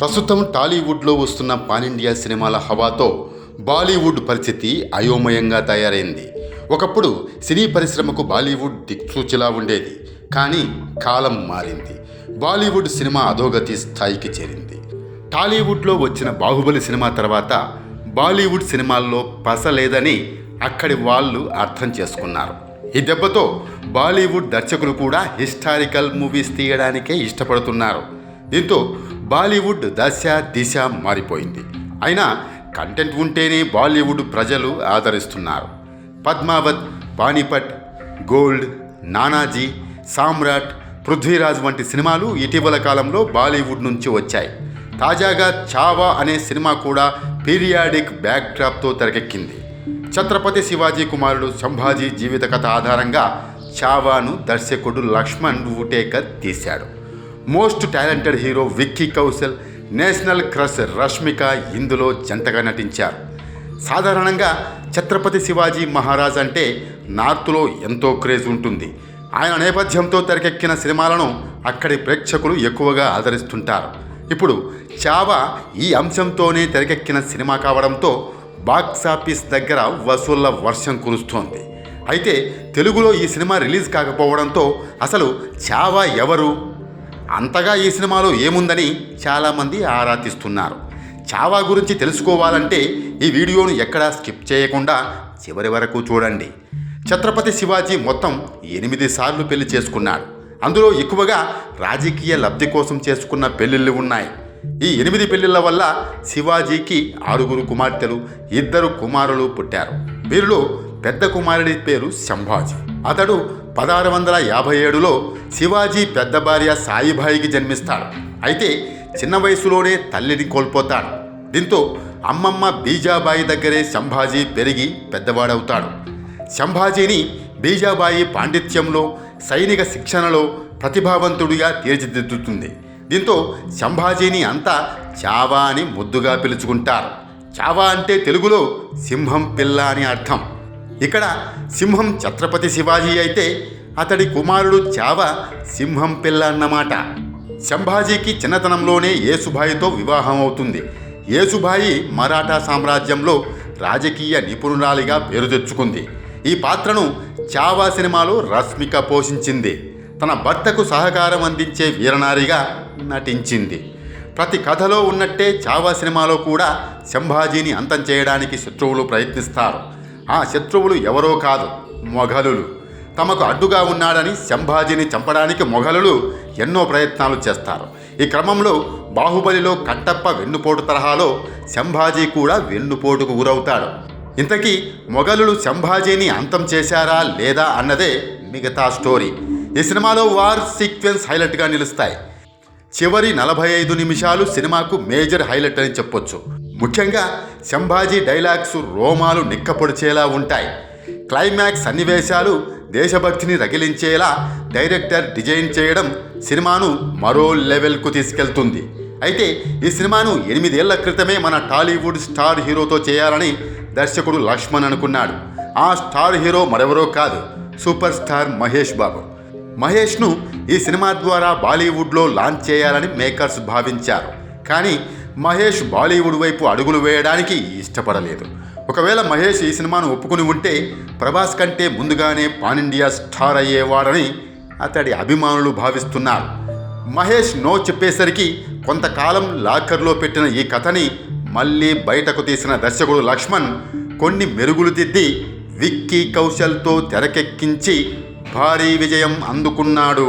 ప్రస్తుతం టాలీవుడ్లో వస్తున్న పాన్ ఇండియా సినిమాల హవాతో బాలీవుడ్ పరిస్థితి అయోమయంగా తయారైంది. ఒకప్పుడు సినీ పరిశ్రమకు బాలీవుడ్ దిక్సూచిలా ఉండేది కానీ కాలం మారింది. బాలీవుడ్ సినిమా అధోగతి స్థాయికి చేరింది. టాలీవుడ్లో వచ్చిన బాహుబలి సినిమా తర్వాత బాలీవుడ్ సినిమాల్లో పస లేదని అక్కడి వాళ్ళు అర్థం చేసుకున్నారు. ఈ దెబ్బతో బాలీవుడ్ దర్శకులు కూడా హిస్టారికల్ మూవీస్ తీయడానికే ఇష్టపడుతున్నారు. దీంతో బాలీవుడ్ దశ దిశ మారిపోయింది. అయినా కంటెంట్ ఉంటేనే బాలీవుడ్ ప్రజలు ఆదరిస్తున్నారు. పద్మావత్ పానీపట్ గోల్డ్ నానాజీ సామ్రాట్ పృథ్వీరాజ్ వంటి సినిమాలు ఇటీవల కాలంలో బాలీవుడ్ నుంచి వచ్చాయి. తాజాగా చావా అనే సినిమా కూడా పీరియాడిక్ బ్యాక్డ్రాప్తో తెరకెక్కింది. ఛత్రపతి శివాజీ కుమారుడు సంభాజీ జీవిత కథ ఆధారంగా చావాను దర్శకుడు లక్ష్మణ్ వుటేకర్ తీశాడు. Most talented hero Vicky Kaushal national crush Rashmika ఇందులో జంటగా నటించారు. సాధారణంగా ఛత్రపతి శివాజీ మహారాజ్ అంటే నార్త్లో ఎంతో క్రేజ్ ఉంటుంది. ఆయన నేపథ్యంతో తెరకెక్కిన సినిమాలను అక్కడి ప్రేక్షకులు ఎక్కువగా ఆదరిస్తుంటారు. ఇప్పుడు చావా ఈ అంశంతోనే తెరకెక్కిన సినిమా కావడంతో బాక్సాఫీస్ దగ్గర వసూళ్ళ వర్షం కురుస్తోంది. అయితే తెలుగులో ఈ సినిమా రిలీజ్ కాకపోవడంతో అసలు చావా ఎవరు? అంతగా ఈ సినిమాలో ఏముందని చాలామంది ఆరా తీస్తున్నారు. చావా గురించి తెలుసుకోవాలంటే ఈ వీడియోను ఎక్కడా స్కిప్ చేయకుండా చివరి వరకు చూడండి. ఛత్రపతి శివాజీ మొత్తం ఎనిమిది సార్లు పెళ్ళి చేసుకున్నాడు. అందులో ఎక్కువగా రాజకీయ లబ్ధి కోసం చేసుకున్న పెళ్ళిళ్ళు ఉన్నాయి. ఈ ఎనిమిది పెళ్ళిళ్ళ వల్ల శివాజీకి ఆరుగురు కుమార్తెలు ఇద్దరు కుమారులు పుట్టారు. వీరిలో పెద్ద కుమారుడి పేరు సంభాజీ అతడు పదహారు వందల యాభై ఏడులో శివాజీ పెద్ద భార్య సాయిబాయికి జన్మిస్తాడు. అయితే చిన్న వయసులోనే తల్లిని కోల్పోతాడు. దీంతో అమ్మమ్మ బీజాబాయి దగ్గరే సంభాజీ పెరిగి పెద్దవాడవుతాడు. సంభాజీని బీజాబాయి పాండిత్యంలో సైనిక శిక్షణలో ప్రతిభావంతుడిగా తీర్చిదిద్దుతుంది. దీంతో సంభాజీని అంతా చావా అని ముద్దుగా పిలుచుకుంటారు. చావా అంటే తెలుగులో సింహం పిల్ల అని అర్థం. ఇక్కడ సింహం ఛత్రపతి శివాజీ అయితే అతడి కుమారుడు చావ సింహం పిల్ల అన్నమాట. సంభాజీకి చిన్నతనంలోనే యేసుబాయితో వివాహం అవుతుంది. యేసుబాయి మరాఠా సామ్రాజ్యంలో రాజకీయ నిపుణురాలిగా పేరు తెచ్చుకుంది. ఈ పాత్రను చావా సినిమాలో రష్మిక పోషించింది. తన భర్తకు సహకారం అందించే వీరనారిగా నటించింది. ప్రతి కథలో ఉన్నట్టే చావా సినిమాలో కూడా సంభాజీని అంతం చేయడానికి శత్రువులు ప్రయత్నిస్తారు. ఆ శత్రువులు ఎవరో కాదు మొఘలులు. తమకు అడ్డుగా ఉన్నాడని సంభాజీని చంపడానికి మొఘలులు ఎన్నో ప్రయత్నాలు చేస్తారు. ఈ క్రమంలో బాహుబలిలో కట్టప్ప వెన్నుపోటు తరహాలో సంభాజీ కూడా వెన్నుపోటుకు గురవుతాడు. ఇంతకీ మొఘలులు సంభాజీని అంతం చేశారా లేదా అన్నదే మిగతా స్టోరీ. ఈ సినిమాలో వార్ సీక్వెన్స్ హైలైట్గా నిలుస్తాయి. చివరి నలభై ఐదు నిమిషాలు సినిమాకు మేజర్ హైలైట్ అని చెప్పొచ్చు. ముఖ్యంగా సంభాజీ డైలాగ్స్ రోమాలు నిక్కపొడిచేలా ఉంటాయి. క్లైమాక్స్ సన్నివేశాలు దేశభక్తిని రగిలించేలా డైరెక్టర్ డిజైన్ చేయడం సినిమాను మరో లెవెల్కు తీసుకెళ్తుంది. అయితే ఈ సినిమాను ఎనిమిదేళ్ళ క్రితమే మన టాలీవుడ్ స్టార్ హీరోతో చేయాలని దర్శకుడు లక్ష్మణ్ అనుకున్నాడు. ఆ స్టార్ హీరో మరెవరో కాదు సూపర్ స్టార్ మహేష్ బాబు. మహేష్ను ఈ సినిమా ద్వారా బాలీవుడ్లో లాంచ్ చేయాలని మేకర్స్ భావించారు. కానీ మహేష్ బాలీవుడ్ వైపు అడుగులు వేయడానికి ఇష్టపడలేదు. ఒకవేళ మహేష్ ఈ సినిమాను ఒప్పుకుని ఉంటే ప్రభాస్ కంటే ముందుగానే పాన్ ఇండియా స్టార్ అయ్యేవాడని అతడి అభిమానులు భావిస్తున్నారు. మహేష్ నో చెప్పేసరికి కొంతకాలం లాకర్లో పెట్టిన ఈ కథని మళ్ళీ బయటకు తీసిన దర్శకుడు లక్ష్మణ్ కొన్ని మెరుగులు దిద్ది విక్కీ కౌశల్తో తెరకెక్కించి భారీ విజయం అందుకున్నాడు.